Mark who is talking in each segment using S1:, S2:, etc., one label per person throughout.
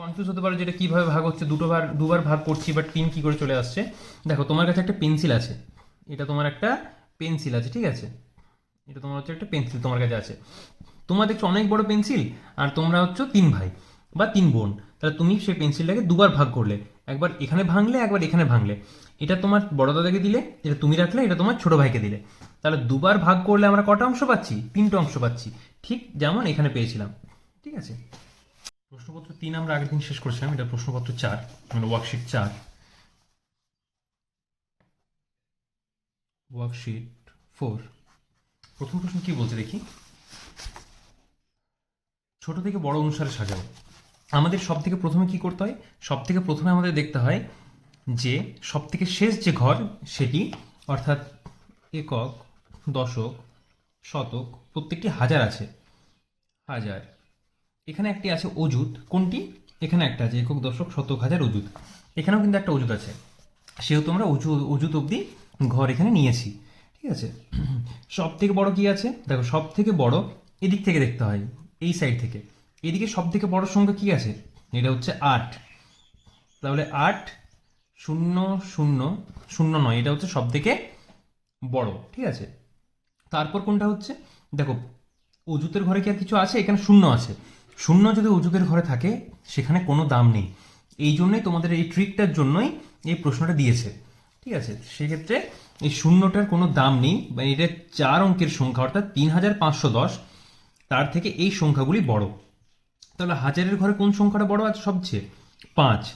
S1: Confuse হতে পারো যেটা কীভাবে ভাগ হচ্ছে। দুটো বার দুবার ভাগ করছি বাট তিন কী করে চলে আসছে? দেখো, তোমার কাছে একটা পেন্সিল আছে। এটা তোমার একটা পেন্সিল আছে, ঠিক আছে? এটা তোমার হচ্ছে একটা পেন্সিল তোমার কাছে আছে। তোমার দেখছ অনেক বড় পেন্সিল আর তোমরা হচ্ছে তিন ভাই বা তিন বোন। তাহলে তুমি সেই পেন্সিলটাকে দুবার ভাগ করলে। একবার এখানে ভাঙলে, একবার এখানে ভাঙলে। এটা তোমার বড় দাদাকে দিলে, এটা তুমি রাখলে, এটা তোমার ছোট ভাইকে দিলে। তাহলে দুবার ভাগ করলে আমরা কটা অংশ পাচ্ছি? তিনটে অংশ পাচ্ছি। ঠিক যেমন এখানে পেয়েছিলাম। ঠিক আছে? প্রশ্নপত্র তিন আমরা আগের দিন শেষ করেছিলাম, এটা প্রশ্নপত্র চার মানে ওয়ার্কশিট চার। ওয়ার্কশিট ফোর প্রথম প্রশ্ন কি বলছে দেখি? ছোট থেকে বড় অনুসারে সাজাও। আমাদের সব থেকে প্রথমে কি করতে হয়? সব থেকে প্রথমে আমাদের দেখতে হয় যে সব থেকে শেষ যে ঘর সেটি, অর্থাৎ একক, দশক, শতক, প্রত্যেকটি হাজার আছে। হাজার। এখানে একটি আছে অজুত কোনটি? এখানে একটা আছে, একক দশক শতক হাজার অজুত এখানেও কিন্তু একটা অজুত আছে। সেহেতু আমরা অজু অজুত অবধি ঘর এখানে নিয়েছি। ঠিক আছে? সব থেকে বড় কি আছে? দেখো সব থেকে বড় এদিক থেকে দেখতে হয়, এই সাইড থেকে। এদিকে সব থেকে বড় সংখ্যা কি আছে? এটা হচ্ছে আট। তাহলে আট শূন্য শূন্য শূন্য নয়, এটা হচ্ছে সব থেকে বড়। ঠিক আছে? তারপর কোনটা হচ্ছে? দেখো অজুতের ঘরে কি আর কিছু আছে? এখানে শূন্য আছে। শূন্য যদি অজুতের ঘরে থাকে, সেখানে কোনো দাম নেই। এই জন্যই তোমাদের এই ট্রিকটার জন্যই এই প্রশ্নটা দিয়েছে। ঠিক আছে? সেক্ষেত্রে এই শূন্যটার কোনো দাম নেই, বা এটা চার অঙ্কের সংখ্যা, অর্থাৎ তিন হাজার পাঁচশো দশ। তার থেকে এই সংখ্যাগুলি বড়। তাহলে হাজারের ঘরে কোন সংখ্যাটা বড় আছে? সবচেয়ে পাঁচ।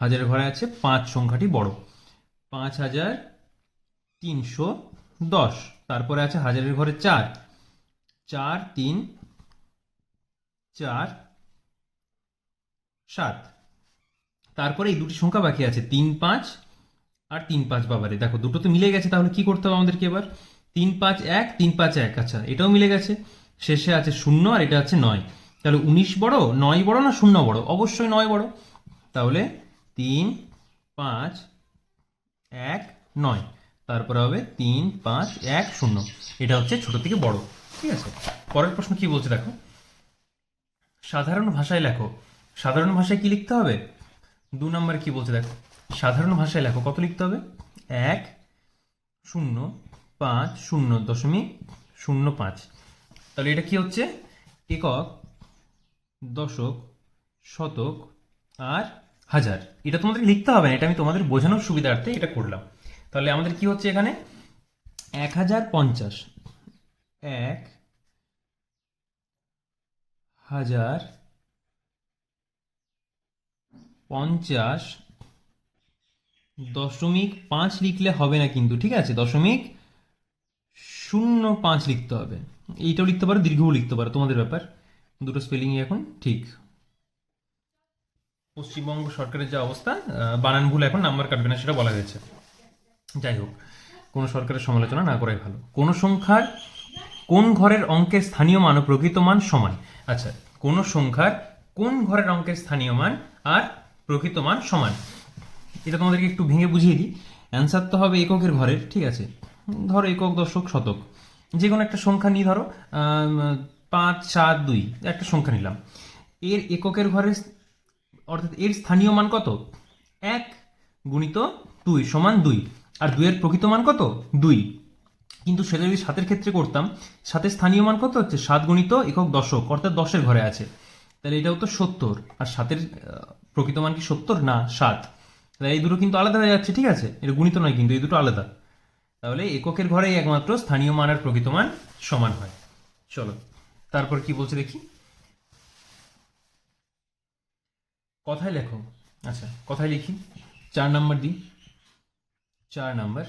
S1: হাজারের ঘরে আছে পাঁচ সংখ্যাটি বড়। পাঁচ হাজার তিনশো দশ। তারপরে আছে হাজারের ঘরে চার। চার, তিন চার, সাত। তারপরে এই দুটি সংখ্যা বাকি আছে, তিন, পাঁচ আর তিন, পাঁচ বাবারে। দেখো, দুটো তো মিলে গেছে, তাহলে কি করতে হবে আমাদেরকে এবার? তিন, পাঁচ, এক, তিন, পাঁচ, এক। আচ্ছা এটাও মিলে গেছে। শেষে আছে শূন্য আর এটা আছে নয়। তাহলে উনিশ বড়, নয় বড় না শূন্য বড়? অবশ্যই নয় বড়। তাহলে তিন, পাঁচ, এক, নয়। তারপরে হবে তিন, পাঁচ, এক, শূন্য। এটা হচ্ছে ছোট থেকে বড়। ঠিক আছে? পরের প্রশ্ন কি বলছে দেখো? সাধারণ ভাষায় লেখো। সাধারণ ভাষায় কি লিখতে হবে? দু নম্বর কি বলছে দেখো। সাধারণ ভাষায় লেখো। কত লিখতে হবে? এক, শূন্য, পাঁচ, শূন্য দশমিক শূন্য পাঁচ। তাহলে এটা কি হচ্ছে? একক, দশক, শতক আর হাজার। এটা তোমাদের লিখতে হবে না, এটা আমি তোমাদের বোঝানোর সুবিধার্থে এটা করলাম। তাহলে আমাদের কি হচ্ছে এখানে? এক হাজার পঞ্চাশ। এক হাজার পঞ্চাশ দশমিক পাঁচ লিখলে হবে না কিন্তু, ঠিক আছে? দশমিক শূন্য পাঁচ লিখতে হবে। এইটাও লিখতে পারো, দীর্ঘও লিখতে পারো, তোমাদের ব্যাপার। দুটো স্পেলিংই এখন ঠিক। পশ্চিমবঙ্গ সরকারের যে অবস্থা বানান ভুল এখন নাম্বার কাটবে না, সেটা বলা হয়েছে। যাই হোক, কোনো সরকারের সমালোচনা না করাই ভালো। কোনো সংখ্যার কোন ঘরের অঙ্কের স্থানীয় মান ও প্রকৃত মান সমান? আচ্ছা কোনো সংখ্যার কোন ঘরের অঙ্কের স্থানীয় মান আর প্রকৃত মান সমান? এটা তোমাদেরকে একটু ভেঙে বুঝিয়ে দিই। অ্যান্সার তো হবে এককের ঘরের, ঠিক আছে? ধরো একক, দশক, শতক। যে কোনো একটা সংখ্যা নিই ধরো পাঁচ, সাত, দুই, একটা সংখ্যা নিলাম। এর এককের ঘরের অর্থাৎ এর স্থানীয় মান কত? এক গুণিত দুই সমান দুই। আর দুইয়ের প্রকৃত মান কত? দুই। কিন্তু সেটা যদি সাতের ক্ষেত্রে করতাম। সাতের স্থানীয় মান কত হচ্ছে? সাত গুণিত একক দশক, অর্থাৎ দশের ঘরে আছে। তাহলে এটাও তো সত্তর। আর সাতের প্রকৃত মান কি সত্তর? না, সাত। তাহলে এই দুটো কিন্তু আলাদা হয়ে যাচ্ছে, ঠিক আছে? এটা গুণিত নয়, কিন্তু এই দুটো আলাদা। তাহলে এককের ঘরেই একমাত্র স্থানীয় মান আর প্রকৃত মান সমান হয়। চলো, তারপর কি বলছে দেখি? কথায় লেখো। আচ্ছা কথায় লিখি। চার নাম্বার দিই। চার নাম্বার।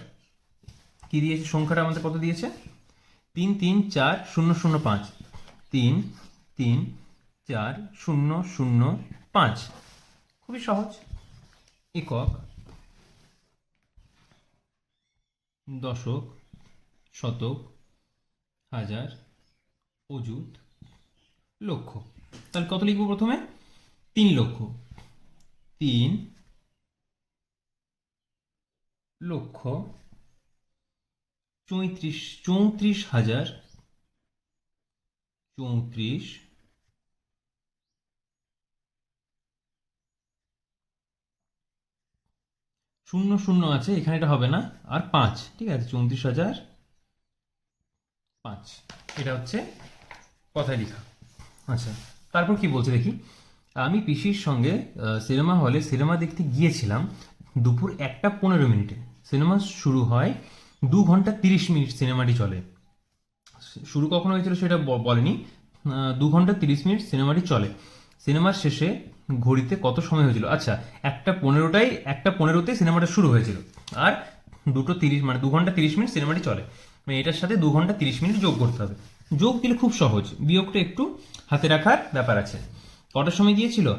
S1: কি দিয়েছে? সংখ্যাটা আমাদের কত দিয়েছে? তিন তিন, চার, শূন্য শূন্য, পাঁচ। তিন তিন, চার, শূন্য শূন্য, পাঁচ। খুবই সহজ। একক দশক, শতক, হাজার, অযুত, লক্ষ। তাহলে কত লিখব প্রথমে? তিন লক্ষ। তিন লক্ষ চৌত্রিশ চৌত্রিশ হাজার, চৌত্রিশ, শূন্য শূন্য আছে, এখানে এটা হবে না, আর পাঁচ, ঠিক আছে, চৌত্রিশ হাজার, পাঁচ, এটা হচ্ছে কথায় লেখা আচ্ছা তারপর কি বলছে দেখি, আমি পিসির সঙ্গে সিনেমা হলে সিনেমা দেখতে গিয়েছিলাম দুপুর একটা পনেরো মিনিটে, সিনেমা শুরু হয় দু ঘণ্টা তিরিশ মিনিট সিনেমাটি চলে। শুরু কখন হয়েছিল সেটা বলেনি। দু ঘণ্টা তিরিশ মিনিট সিনেমাটি চলে। সিনেমার শেষে ঘড়িতে কত সময় হয়েছিল? আচ্ছা একটা পনেরোটাই একটা পনেরোতে সিনেমাটা শুরু হয়েছিল। আর দুটো তিরিশ মানে দু ঘণ্টা তিরিশ মিনিট সিনেমাটি চলে। মানে এটার সাথে দু ঘণ্টা তিরিশ মিনিট যোগ করতে হবে। যোগ দিলে খুব সহজ। বিয়োগটা একটু হাতে রাখার ব্যাপার আছে। কটার সময় গিয়েছিল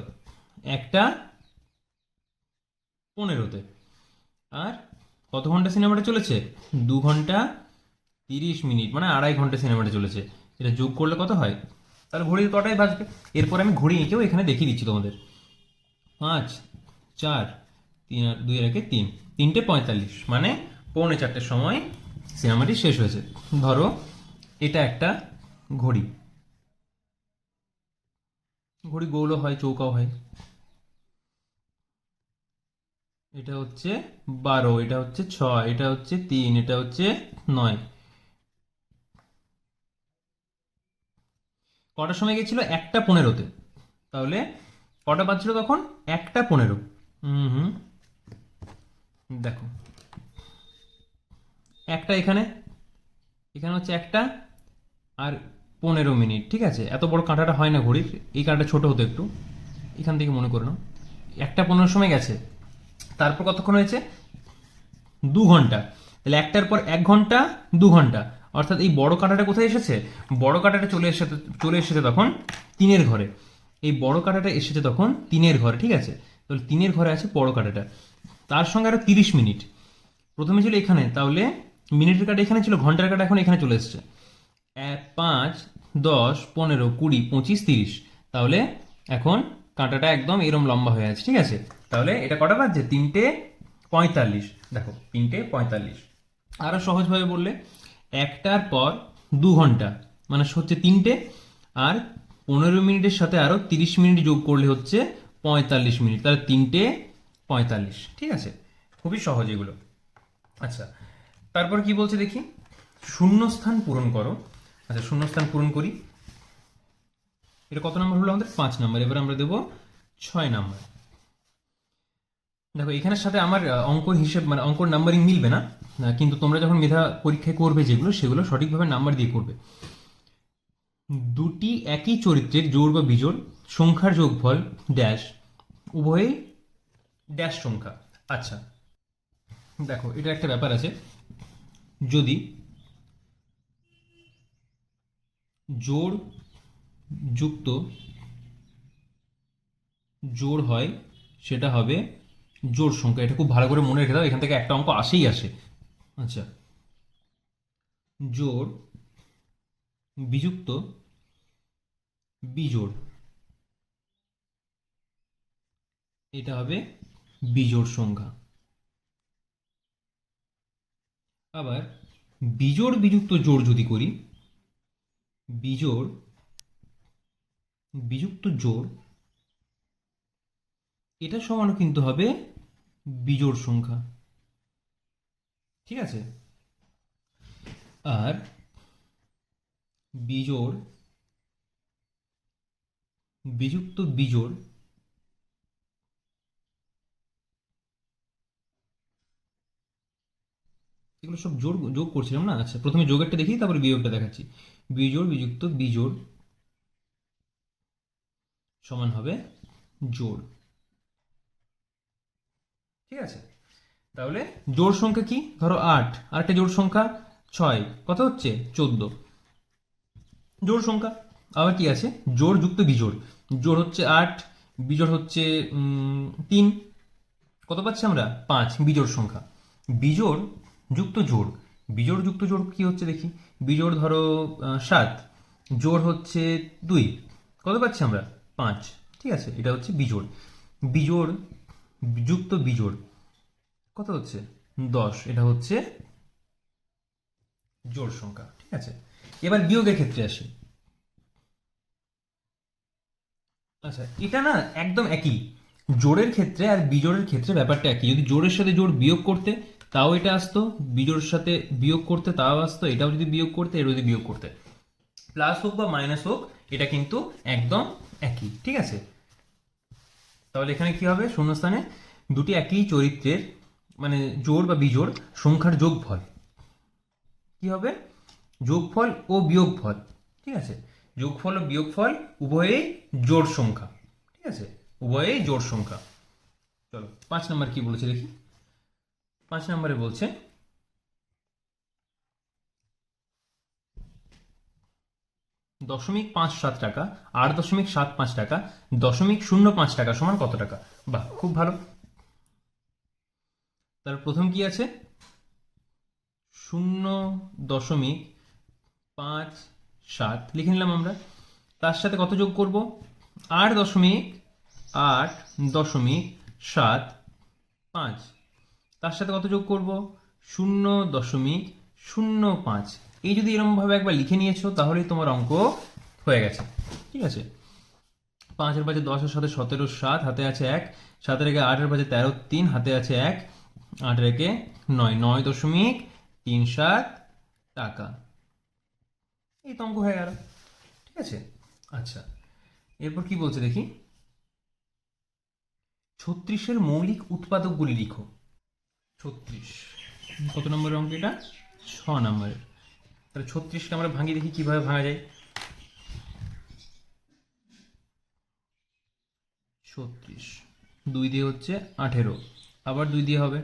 S1: একটা পনেরোতে। আর কত ঘণ্টা সিনেমাটা চলেছে? দু ঘণ্টা তিরিশ মিনিট মানে আড়াই ঘণ্টা সিনেমাটা চলেছে। এটা যোগ করলে কত হয়? তাহলে ঘড়ির কটায় বাজবে? এরপর আমি ঘড়ি এঁকেও এখানে দেখিয়ে দিচ্ছি তোমাদের। পাঁচ, চার, তিন আর দুই রেখে তিন। তিনটে পঁয়তাল্লিশ মানে পৌনে চারটের সময় সিনেমাটি শেষ হয়েছে। ধরো, এটা একটা ঘড়ি। ঘড়ি গোলও হয়, চৌকাও হয়। এটা হচ্ছে বারো, এটা হচ্ছে ছয়, এটা হচ্ছে তিন, এটা হচ্ছে নয়। কটার সময় গেছিল? একটা পনেরোতে। তাহলে কটা বাজছিল তখন? একটা পনেরো। হুম হুম। দেখো। একটা এখানে এখানে হচ্ছে একটা আর পনেরো মিনিট, ঠিক আছে? এত বড় কাঁটাটা হয় না ঘড়ির, এই কাঁটাটা ছোট হতো একটু। এখান থেকে মনে করে নাও। একটা পনেরো সময় গেছে। তারপর কতক্ষণ হয়েছে? দু ঘণ্টা। তাহলে একটার পর এক ঘণ্টা, দু ঘণ্টা। অর্থাৎ এই বড় কাঁটাটা কোথায় এসেছে? বড় কাঁটাটা চলে এসে চলে এসেছে তখন তিনের ঘরে। এই বড় কাঁটাটা এসেছে তখন তিনের ঘরে, ঠিক আছে? তাহলে তিনের ঘরে আছে বড় কাঁটাটা। তার সঙ্গে আরও তিরিশ মিনিট। প্রথমে ছিল এখানে, তাহলে মিনিটের কাটা এখানে ছিল, ঘণ্টার কাটা এখন এখানে চলে এসেছে। এক, পাঁচ, দশ, পনেরো, কুড়ি, পঁচিশ, তিরিশ। তাহলে এখন কাঁটাটা একদম এরম লম্বা হয়ে আছে, ঠিক আছে? তাহলে এটা কটা বাজছে? তিনটে পঁয়তাল্লিশ। দেখো, তিনটে পঁয়তাল্লিশ। আরও সহজভাবে বললে, একটার পর দু ঘণ্টা মানে হচ্ছে তিনটে, আর পনেরো মিনিটের সাথে আরও তিরিশ মিনিট যোগ করলে হচ্ছে পঁয়তাল্লিশ মিনিট। তাহলে তিনটে পঁয়তাল্লিশ, ঠিক আছে? খুবই সহজ এগুলো। আচ্ছা তারপর কি বলছে দেখি? শূন্যস্থান পূরণ করো। আচ্ছা শূন্যস্থান পূরণ করি। এটা কত নম্বর হলো আমাদের? পাঁচ নম্বর। এবার আমরা দেবো ছয় নম্বর। দেখো এখানের সাথে আমার আহ, অঙ্কর হিসেব মানে অঙ্কর নাম্বারিং মিলবে না। কিন্তু তোমরা যখন মেধা পরীক্ষায় করবে যেগুলো সেগুলো সঠিকভাবে নাম্বার দিয়ে করবে। দুটি একই চরিত্রের জোড় বা বিজোড় সংখ্যার যোগফল ড্যাশ উভয়ই ড্যাশ সংখ্যা। আচ্ছা দেখো এটা একটা ব্যাপার আছে। যদি জোড় যুক্ত জোড় হয়, সেটা হবে জোড় সংখ্যা। এটা খুব ভালো করে মনে রেখে দাও, এখান থেকে একটা অঙ্ক আসেই আসে। আচ্ছা। জোড় বিযুক্ত বিজোড়। এটা হবে বিজোড় সংখ্যা। আবার বিজোড় বিযুক্ত জোড় যদি করি, বিজোড় বিযুক্ত জোড় এটা সমানও কিন্তু হবে বিজোড় সংখ্যা। ঠিক আছে? আর বিজোড়, বিযুক্ত বিজোড়, এগুলো সব জোর যোগ করছিলাম না? আচ্ছা প্রথমে যোগেরটা দেখি, তারপরে বিয়োগটা দেখাচ্ছি। বিজোড়, বিযুক্ত, বিজোড় সমান হবে জোড়। ঠিক আছে? তাহলে জোড় সংখ্যা কি? ধরো আট। আর একটা জোড় সংখ্যা ছয়। কত হচ্ছে? চোদ্দ। জোড় সংখ্যা। আবার কি আছে? জোড় যুক্ত বিজোড়। জোড় হচ্ছে আট, বিজোড় হচ্ছে তিন। কত পাচ্ছি আমরা? পাঁচ। বিজোড় সংখ্যা। বিজোড় যুক্ত জোড়। বিজোড় যুক্ত জোড় কি হচ্ছে দেখি? বিজোড় ধরো সাত। জোড় হচ্ছে দুই। কত পাচ্ছি আমরা? পাঁচ, ঠিক আছে? এটা হচ্ছে বিজোড়। বিজোড়, যুক্ত বিজোড়। কত হচ্ছে? দশ। এটা হচ্ছে জোড় সংখ্যা, ঠিক আছে? এবার বিয়োগের ক্ষেত্রে আসি। আচ্ছা এটা না একদম একই। জোড়ের ক্ষেত্রে আর বিজোড়ের ক্ষেত্রে ব্যাপারটা একই। যদি জোড়ের সাথে জোড় বিয়োগ করতে, তাও এটা আসতো। বিজোড়ের সাথে বিয়োগ করতে, তাও আসতো। এটাও যদি বিয়োগ করতে এটাও যদি বিয়োগ করতে। প্লাস হোক বা মাইনাস হোক, এটা কিন্তু একদম একই, ঠিক আছে? তাহলে এখানে কি হবে? শূন্যস্থানে দুটি একই চরিত্রের মানে জোড় বা বিজোড় সংখ্যার যোগফল। কি হবে? যোগফল ও বিয়োগফল, ঠিক আছে? যোগফল ও বিয়োগফল উভয়েই জোড় সংখ্যা, ঠিক আছে? উভয়েই জোড় সংখ্যা। চলো, পাঁচ নম্বর কি বলেছে দেখি? পাঁচ নম্বরে বলছে দশমিক পাঁচ সাত টাকা, আট দশমিক সাত পাঁচ টাকা, দশমিক শূন্য পাঁচ টাকা সমান কত টাকা? বাহ, খুব ভালো। তার প্রথম কি আছে? শূন্য দশমিক পাঁচ সাত, লিখে নিলাম আমরা। তার সাথে কত যোগ করব? আট দশমিক আট দশমিক সাত পাঁচ। তার সাথে কত যোগ করব? শূন্য দশমিক শূন্য পাঁচ। এই যদি এরকমভাবে একবার লিখে নিয়েছো, তাহলেই তোমার অঙ্ক হয়ে গেছে। ঠিক আছে? পাঁচের বাজে দশের সাথে সতেরো সাত, হাতে আছে এক। সাতের একে আটের বাজে তেরো তিন, হাতে আছে এক। আটের একে নয় নয় দশমিক তিন সাত টাকা। এই তো অঙ্ক হয়ে গেল। ঠিক আছে? আচ্ছা এরপর কি বলছে দেখি? ছত্রিশের মৌলিক উৎপাদকগুলি লিখো। ছত্রিশ। কত নম্বরের অঙ্ক এটা? ছ নম্বরের। তাহলে ছত্রিশকে আমরা ভাঙি দেখি কীভাবে ভাঙা যায়। ছত্রিশ। দুই দিয়ে হচ্ছে আঠেরো। আবার দুই দিয়ে হবে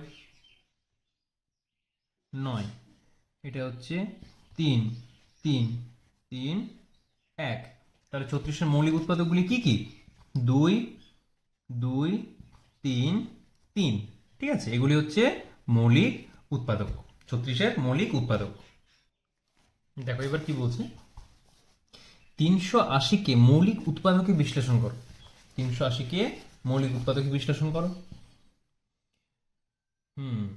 S1: নয়। এটা হচ্ছে তিন। তিন তিন, এক। তাহলে ছত্রিশের মৌলিক উৎপাদকগুলি কি কি? দুই দুই, তিন তিন। ঠিক আছে? এগুলি হচ্ছে মৌলিক উৎপাদক। ছত্রিশের মৌলিক উৎপাদক। দেখো, এবার কি বলছে? তিনশো আশিকে মৌলিক উৎপাদকে বিশ্লেষণ করো। তিনশো আশিকে মৌলিক উৎপাদকে বিশ্লেষণ করো। হুম,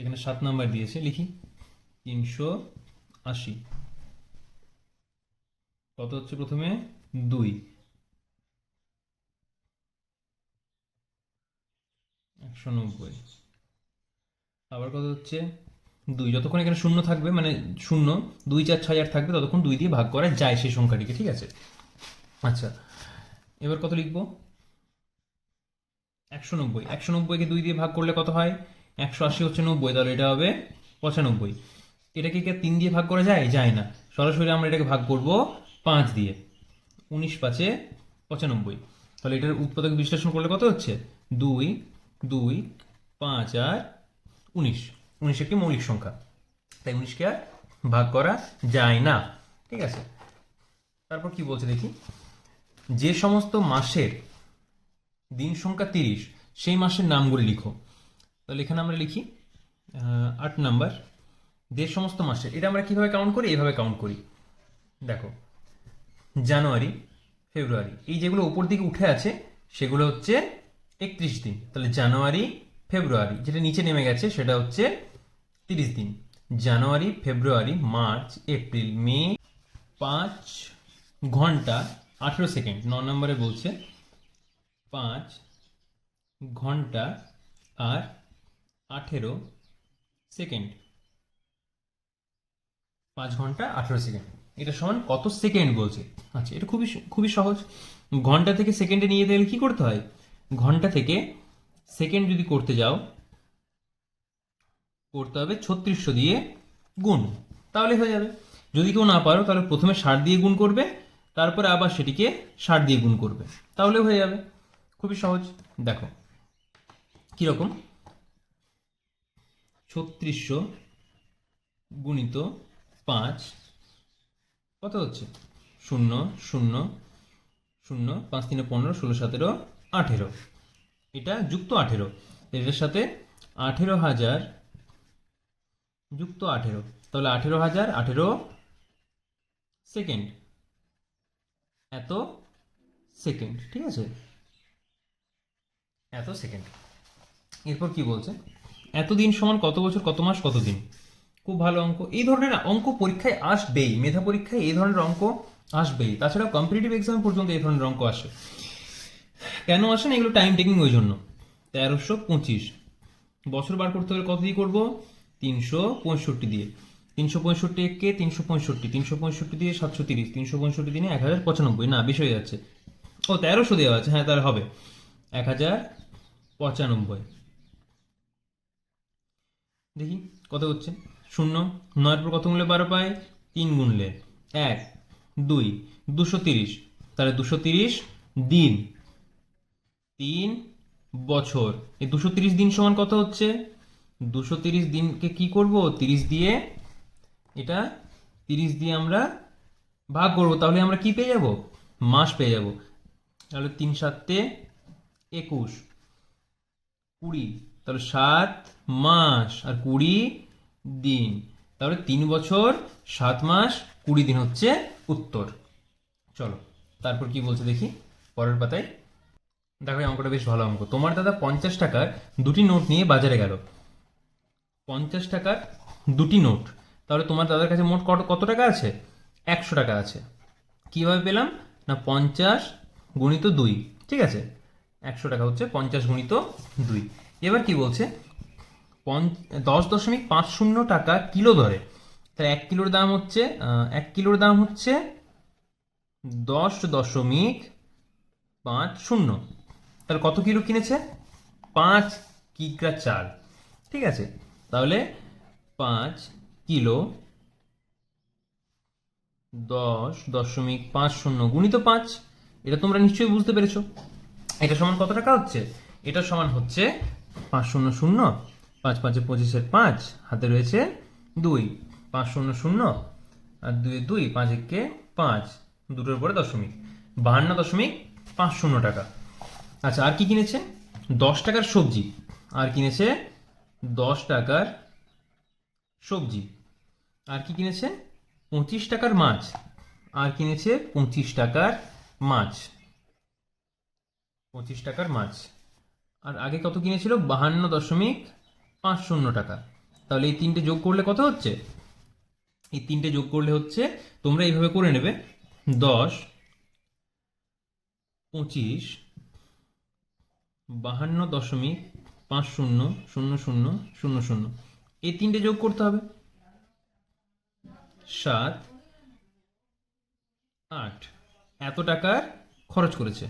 S1: এখানে সাত নাম্বার দিয়েছে, লিখি। তিনশো আশি। কত হচ্ছে প্রথমে? দুই। একশো নব্বই। আবার কত হচ্ছে? দুই, যতক্ষণ এখানে শূন্য থাকবে মানে শূন্য, দুই, চার, ছয়, আট থাকবে, ততক্ষণ দুই দিয়ে ভাগ করা যায় সেই সংখ্যাটিকে, ঠিক আছে? আচ্ছা এবার কত লিখব? একশো নব্বই। একশো নব্বইকে দুই দিয়ে ভাগ করলে কত হয়? একশো আশি হচ্ছে নব্বই, তাহলে এটা হবে পঁচানব্বই। এটাকে কি তিন দিয়ে ভাগ করা যায়? যায় না। সরাসরি আমরা এটাকে ভাগ করব পাঁচ দিয়ে। উনিশ পাঁচে পঁচানব্বই। তাহলে এটার উৎপাদক বিশ্লেষণ করলে কত হচ্ছে? দুই দুই, পাঁচ আর উনিশ। উনিশ একটি মৌলিক সংখ্যা? তাই উনিশকে আর ভাগ করা যায় না। ঠিক আছে? তারপর কি বলছে দেখি? যে সমস্ত মাসের দিন সংখ্যা তিরিশ, সেই মাসের নামগুলি লিখো। তাহলে এখানে আমরা লিখি আট নাম্বার। যে সমস্ত মাসের, এটা আমরা কীভাবে কাউন্ট করি? এইভাবে কাউন্ট করি। দেখো, জানুয়ারি, ফেব্রুয়ারি, এই যেগুলো উপর দিকে উঠে আছে, সেগুলো হচ্ছে একত্রিশ দিন। তাহলে জানুয়ারি ফেব্রুয়ারি, যেটা নিচে নেমে গেছে সেটা হচ্ছে তিরিশ দিন। জানুয়ারি, ফেব্রুয়ারি, মার্চ, এপ্রিল, মে, পাঁচ ঘণ্টা আঠেরো সেকেন্ড, ন নম্বরে বলছে, পাঁচ ঘণ্টা আর আঠেরো সেকেন্ড। পাঁচ ঘণ্টা আঠেরো সেকেন্ড। এটা সমান কত সেকেন্ড বলছে? আচ্ছা এটা খুবই খুবই সহজ। ঘণ্টা থেকে সেকেন্ডে নিয়ে গেলে কি করতে হয়? ঘণ্টা থেকে সেকেন্ড যদি করতে যাও, করতে হবে ছত্রিশশো দিয়ে গুণ। তাহলে হয়ে যাবে। যদি কেউ না পারো, তাহলে প্রথমে ষাট দিয়ে গুণ করবে, তারপরে আবার সেটিকে ষাট দিয়ে গুণ করবে। তাহলে হয়ে যাবে। খুবই সহজ। দেখো, কীরকম? ছত্রিশশো গুণিত পাঁচ, কত হচ্ছে? শূন্য শূন্য শূন্য, পাঁচ তিনে পনেরো, ষোলো, সতেরো, আঠেরো। এটা যুক্ত আঠেরো। এটার সাথে আঠেরো হাজার যুক্ত আঠেরো। তাহলে আঠেরো হাজার আঠেরো সেকেন্ড। এত সেকেন্ড, ঠিক আছে? এত সেকেন্ড। এরপর কি বলছে? এতদিন সমান কত বছর, কত মাস কত দিন খুব ভালো অঙ্ক। এই ধরনের অঙ্ক পরীক্ষায় আসবেই, মেধা পরীক্ষায় এই ধরনের অঙ্ক আসবেই। তাছাড়া কম্পিটিটিভ এক্সাম পর্যন্ত এই ধরনের অঙ্ক আসে। কেন আসে না? এগুলো টাইম টেকিং ওই জন্য। তেরোশো পঁচিশ। বছর বার করতে হলে কত দিয়ে করব? তিনশো পঁয়ষট্টি দিয়ে। তিনশো পঁয়ষট্টি একে তিনশো পঁয়ষট্টি। তিনশো পঁয়ষট্টি দিয়ে সাতশো তিরিশ। তিনশো পঁয়ষট্টি দিনে এক হাজার পঁচানব্বই। না, বেশি হয়ে যাচ্ছে। ও, তেরোশো দেওয়া আছে। হ্যাঁ তাহলে হবে। এক হাজার পঁচানব্বই। দেখি, কত হচ্ছে? শূন্য। নয়ের পর কত গুনলে বারো পায় তিন গুনলে এক, দুই, দুশো তিরিশ। তাহলে দুশো তিরিশ দিন। তিন বছর। এই দুশো তিরিশ দিন সমান কত হচ্ছে? দুশো তিরিশ দিনকে কি করব? তিরিশ দিয়ে এটা তিরিশ দিয়ে আমরা ভাগ করব। তাহলে আমরা কি পেয়ে যাব? মাস পেয়ে যাব। তাহলে তিন সাতে একুশ। কুড়ি। তাহলে সাত মাস আর কুড়ি দিন। তাহলে তিন বছর, সাত মাস, কুড়ি দিন হচ্ছে উত্তর। চলো, তারপর কি বলছে দেখি? পরের পাতায়। দেখো অঙ্কটা বেশ ভালো অঙ্ক। তোমার দাদা পঞ্চাশ টাকার দুটি নোট নিয়ে বাজারে গেল। পঞ্চাশ টাকার দুটি নোট। তাহলে তোমার দাদার কাছে মোট কত কত টাকা আছে? একশো টাকা আছে। কীভাবে পেলাম? না, পঞ্চাশ গুণিত দুই। ঠিক আছে? একশো টাকা হচ্ছে পঞ্চাশ গুণিত দুই। এবার কি বলছে? পঞ্চ দশ দশমিক পাঁচ শূন্য টাকা কিলো ধরে। তাহলে এক কিলোর দাম হচ্ছে এক কিলোর দাম হচ্ছে দশ দশমিক পাঁচ শূন্য। তাহলে কত কিলো কিনেছে? পাঁচ কিগ্রা চাল। ঠিক আছে? তাহলে পাঁচ কিলো দশ দশমিক পাঁচ শূন্য গুণিত পাঁচ। এটা তোমরা নিশ্চয়ই বুঝতে পেরেছ। এটা সমান কত টাকা হচ্ছে? এটা সমান হচ্ছে পাঁচ শূন্য শূন্য। পাঁচ পাঁচে পঁচিশের পাঁচ, হাতে রয়েছে দুই। পাঁচ শূন্য শূন্য আর দুই দুই, পাঁচ একে পাঁচ। দুটোর পরে দশমিক। বাহান্ন দশমিক পাঁচ শূন্য টাকা। আচ্ছা আর কি কিনেছে? দশ টাকার সবজি। আর কিনেছে দশ টাকার সবজি। আর কি কিনেছে? পঁচিশ টাকার মাছ। আর কিনেছে পঁচিশ টাকার মাছ। পঁচিশ টাকার মাছ। আর আগে কত কিনেছিল? বাহান্ন দশমিক পাঁচ শূন্য টাকা। তাহলে এই তিনটে যোগ করলে কত হচ্ছে? এই তিনটে যোগ করলে হচ্ছে, তোমরা এইভাবে করে নেবে, দশ, পঁচিশ বাহান্ন দশমিক পাঁচ শূন্য শূন্য শূন্য শূন্য। শূন্য এই তিনটে যোগ করতে হবে। সাত, আট। এত টাকার খরচ করেছে।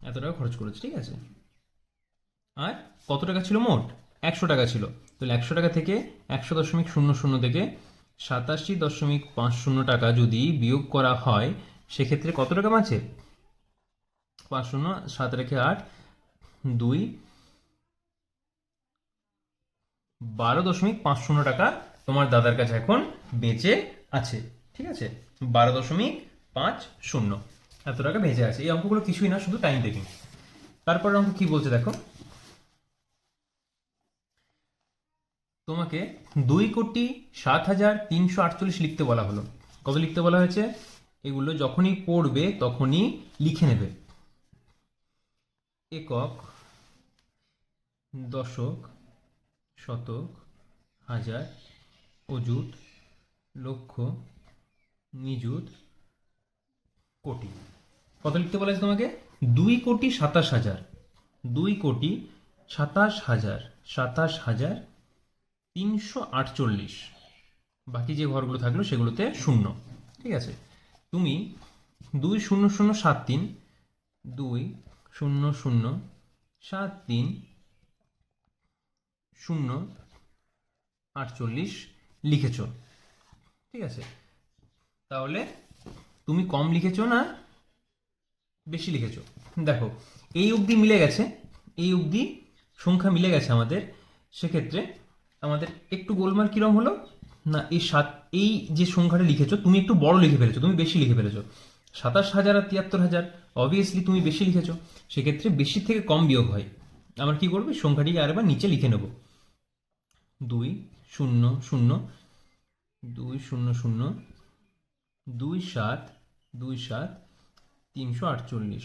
S1: এত টাকা খরচ করেছে, ঠিক আছে? আর কত টাকা ছিল মোট? একশো টাকা ছিল। তাহলে একশো টাকা থেকে একশো দশমিক শূন্য শূন্য থেকে সাতাশি দশমিক পাঁচ শূন্য টাকা যদি বিয়োগ করা হয়, সেক্ষেত্রে কত টাকা বাঁচে? পাঁচ শূন্য, সাত রেখে আট, দুই, বারো দশমিক পাঁচ শূন্য টাকা তোমার দাদার কাছে এখন বেঁচে আছে, ঠিক আছে? বারো দশমিক পাঁচ শূন্য। এত টাকা বেঁচে আছে। এই অঙ্কগুলো কিছুই না, শুধু টাইম টেকিং তারপর অঙ্ক কি বলছে দেখো? তোমাকে দুই কোটি সাত হাজার তিনশো আটচল্লিশ লিখতে বলা হলো। কত লিখতে বলা হয়েছে? এগুলো যখনই পড়বে, তখনই লিখে নেবে। একক দশক, শতক, হাজার, অযুত, লক্ষ, নিযুত কোটি। কত লিখতে বলেছে তোমাকে? দুই কোটি সাতাশ হাজার। দুই কোটি সাতাশ হাজার সাতাশ হাজার তিনশো আটচল্লিশ। বাকি যে ঘরগুলো থাকল সেগুলোতে শূন্য। ঠিক আছে? তুমি দুই শূন্য শূন্য সাত তিন, দুই শূন্য শূন্য সাত তিন শূন্য আটচল্লিশ লিখেছ। ঠিক আছে? তাহলে তুমি কম লিখেছো না, বেশি লিখেছো। দেখো, এই অবধি মিলে গেছে, এই অবধি সংখ্যা মিলে গেছে আমাদের। সেক্ষেত্রে আমাদের একটু গোলমাল কিরম হলো? না, এই সাত, এই যে সংখ্যাটা লিখেছো, তুমি একটু বড় লিখে ফেলেছো, তুমি বেশি লিখে ফেলেছো। সাতাশ হাজার আর তিয়াত্তর হাজার। অবভিয়াসলি তুমি বেশি লিখেছো। সেক্ষেত্রে বেশি থেকে কম বিয়োগ হয়। আমরা কি করব? সংখ্যাটিকে আরেকবার নিচে লিখে নেব। দুই শূন্য শূন্য, দুই শূন্য শূন্য, দুই সাত দুই সাত, তিনশো আটচল্লিশ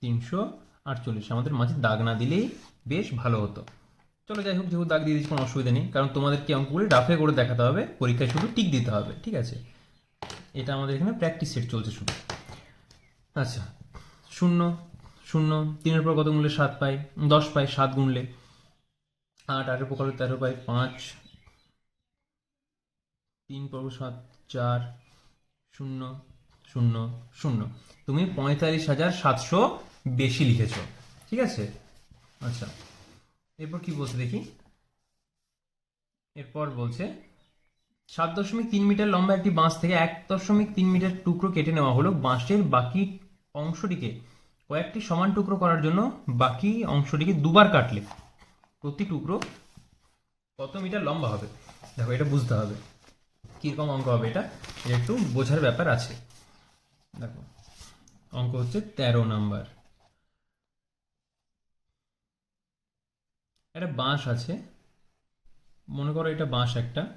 S1: তিনশো আটচল্লিশ। আমাদের মাঝে দাগ না দিলেই বেশ ভালো হতো। চলো যাই হোক, যেহেতু দাগ দিয়ে দিচ্ছি কোনো অসুবিধা নেই। কারণ তোমাদেরকে অঙ্কগুলি ডাফে করে দেখাতে হবে। পরীক্ষায় শুধু টিক দিতে হবে, ঠিক আছে? এটা আমাদের এখানে প্র্যাকটিস সেট চলছে শুধু। আচ্ছা শূন্য শূন্য, তিনের পর কত গুনলে সাত পাই? দশ পাই, সাত গুনলে আট, আটের পর কত? তেরো পাই, পাঁচ। তিন পর সাত, চার, শূন্য শূন্য শূন্য। তুমি পঁয়তাল্লিশ হাজার সাতশো বেশি লিখেছ, ঠিক আছে? আচ্ছা এরপর কি বলছে দেখি? এরপর বলছে, সাত দশমিক তিন মিটার লম্বা একটি বাঁশ থেকে এক দশমিক তিন মিটার টুকরো কেটে নেওয়া হলো বাঁশের বাকি অংশটিকে কয়েকটি সমান টুকরো করার জন্য বাকি অংশটিকে দুবার কাটলে প্রতি টুকরো কত মিটার লম্বা হবে? দেখো, এটা বুঝতে হবে। কীরকম অঙ্ক হবে এটা? একটু বোঝার ব্যাপার আছে। দেখো, অঙ্ক হচ্ছে তেরো নাম্বার। একটা বাঁশ আছে। মনে করো এটা বাঁশ একটা।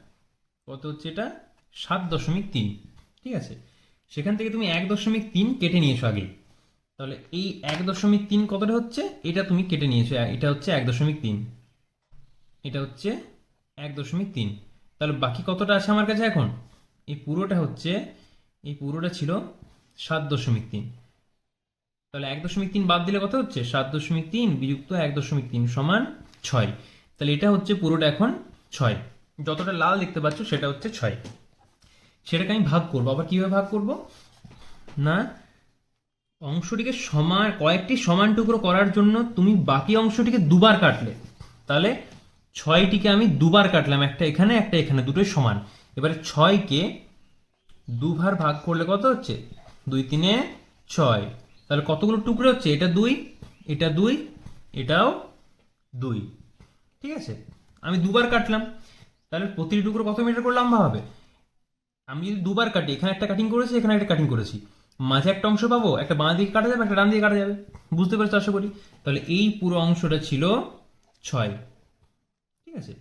S1: কত হচ্ছে এটা? সাত দশমিক তিন। ঠিক আছে? সেখান থেকে তুমি এক দশমিক তিন কেটে নিয়েছো আগে তাহলে এই এক দশমিক তিন কতটা হচ্ছে? এটা তুমি কেটে নিয়েছো এটা হচ্ছে এক দশমিক তিন। এটা হচ্ছে এক দশমিক তিন। তাহলে বাকি কতটা আছে আমার কাছে এখন? এই পুরোটা হচ্ছে, এই পুরোটা ছিল সাত দশমিক তিন। তাহলে এক দশমিক তিন বাদ দিলে কত হচ্ছে? সাত দশমিক তিন বিযুক্ত এক দশমিক তিন সমান ছয়। তাহলে এটা হচ্ছে পুরোটা এখন ছয়। যতটা লাল দেখতে পাচ্ছ সেটা হচ্ছে ছয়। সেটাকে আমি ভাগ করব। আবার কীভাবে ভাগ করব? না, অংশটিকে সমান, কয়েকটি সমান টুকরো করার জন্য তুমি বাকি অংশটিকে দুবার কাটলে। তাহলে ছয়টিকে আমি দুবার কাটলাম, একটা এখানে একটা এখানে, দুটোই সমান। এবারে ছয়কে দুবার ভাগ করলে কত হচ্ছে? দুই তিনে ছয়। তাহলে কতগুলো টুকরো হচ্ছে? এটা দুই এটা দুই, এটাও দুই। ঠিক আছে? আমি দুবার কাটলাম। তাহলে প্রতিটি টুকরো কত মিটার করে লম্বা হবে? আমি যদি দুবার কাটি এখানে একটা কাটিং করেছি, এখানে একটা কাটিং করেছি। মাঝে একটা অংশ পাবো, একটা বাঁ দিকে কাটা যাবে, একটা ডান দিকে কাটা যাবে। বুঝতে পেরেছ আশা করি? তাহলে এই পুরো অংশটা ছিল ছয়। ঠিক আছে?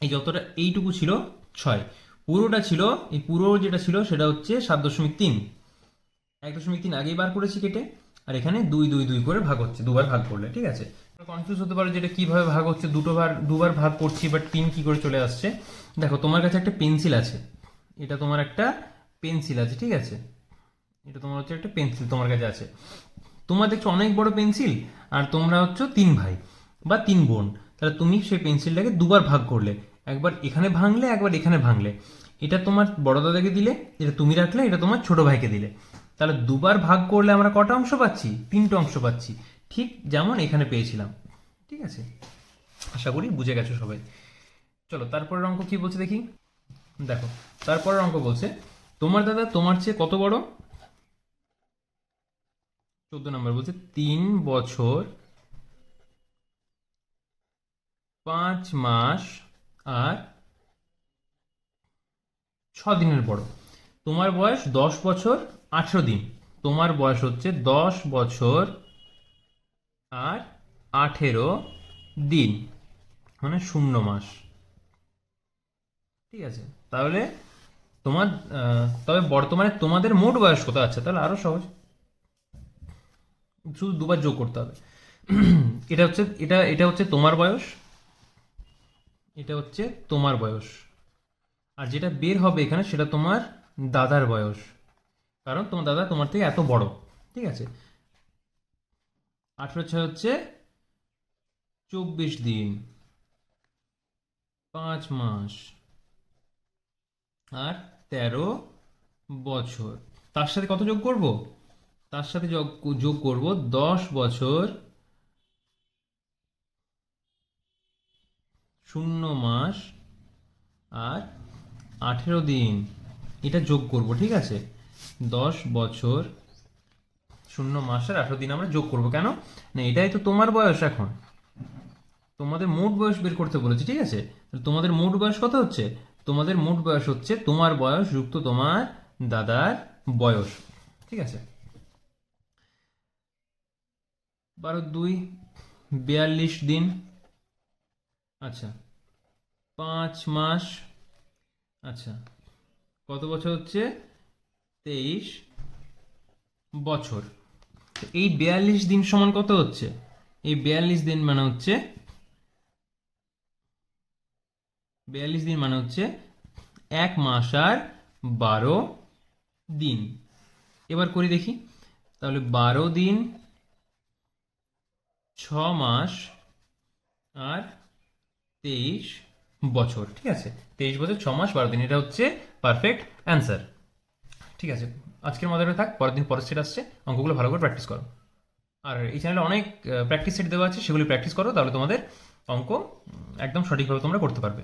S1: এই যতটা, এইটুকু ছিল ছয়। পুরোটা ছিল, এই পুরো যেটা ছিল সেটা হচ্ছে সাত দশমিক তিন। এক দশমিক তিন আগেই বার করেছি কেটে, আর এখানে দুই দুই দুই করে ভাগ হচ্ছে, দুবার ভাগ করলে, ঠিক আছে? কনফিউজ হতে পারো যেটা কীভাবে ভাগ হচ্ছে, দুটো বার, দুবার ভাগ করছি বাট তিন কি করে চলে আসছে? দেখো, তোমার কাছে একটা পেন্সিল আছে। এটা তোমার একটা পেন্সিল আছে, ঠিক আছে? এটা তোমার হচ্ছে একটা পেন্সিল তোমার কাছে আছে। তোমার দেখছ অনেক বড় পেন্সিল, আর তোমরা হচ্ছে তিন ভাই বা তিন বোন। তাহলে তুমি সেই পেন্সিলটাকে দুবার ভাগ করলে। একবার এখানে ভাঙলে, একবার এখানে ভাঙলে। এটা তোমার বড় দাদাকে দিলে, এটা তুমি রাখলে, এটা তোমার ছোট ভাইকে দিলে। তাহলে দুবার ভাগ করলে আমরা কটা অংশ পাচ্ছি? তিনটে অংশ পাচ্ছি। ঠিক যেমন এখানে পেয়েছিলাম। ঠিক আছে? আশা করি বুঝে গেছো সবাই। চলো, তারপরের অঙ্ক কি বলছে দেখি? দেখো, তারপরের অঙ্ক বলছে, তোমার দাদা তোমার চেয়ে কত বড়? চোদ্দ নম্বর বলছে, তিন বছর পাঁচ মাস আর ছ দিনের বড় তোমার বয়স দশ বছর আঠেরো দিন। তোমার বয়স হচ্ছে দশ বছর আর আঠেরো দিন মানে শূন্য মাস। ঠিক আছে? তাহলে তোমার তবে বর্তমানে তোমাদের মোট বয়স কত আছে? তাহলে আরও সহজ। শুধু দুবার যোগ করতে হবে। এটা হচ্ছে, এটা এটা হচ্ছে তোমার বয়স। এটা হচ্ছে তোমার বয়স। আর যেটা বের হবে এখানে সেটা তোমার দাদার বয়স। কারণ তোমার দাদা তোমার থেকে এত বড়। ঠিক আছে? আঠেরো ছয় হচ্ছে চব্বিশ দিন। পাঁচ মাস। আর তেরো বছর। তার সাথে কত যোগ করব? তার সাথে যোগ যোগ করব দশ বছর শূন্য মাস আর আঠেরো দিন। এটা যোগ করব, ঠিক আছে? দশ বছর শূন্য মাসের আঠেরো দিন আমরা যোগ করব কেন? না, এটাই তো তোমার বয়স এখন। তোমাদের মোট বয়স বের করতে বলেছি, ঠিক আছে? তোমাদের মোট বয়স কত হচ্ছে? তোমাদের মোট বয়স হচ্ছে, তোমার বয়স যুক্ত তোমার দাদার বয়স। ঠিক আছে? বারো দুই, বিয়াল্লিশ দিন। আচ্ছা পাঁচ মাস। আচ্ছা কত বছর হচ্ছে? তেইশ বছর। এই বিয়াল্লিশ দিন সমান কত হচ্ছে? এই বিয়াল্লিশ দিন মানে হচ্ছে বিয়াল্লিশ দিন মানে হচ্ছে এক মাস আর বারো দিন। এবার করি দেখি। তাহলে বারো দিন, ছ মাস আর তেইশ বছর, ঠিক আছে? তেইশ বছর, ছ মাস, বারো দিন, এটা হচ্ছে পারফেক্ট অ্যান্সার ঠিক আছে, আজকের মধ্যে থাক, পরের দিন পরের সেট আসছে। অঙ্কগুলো ভালো করে প্র্যাকটিস করো। আর এই চ্যানেলে অনেক প্র্যাকটিস সেট দেওয়া আছে, সেগুলি প্র্যাকটিস করো, তাহলে তোমাদের অঙ্ক একদম সঠিকভাবে তোমরা করতে পারবে।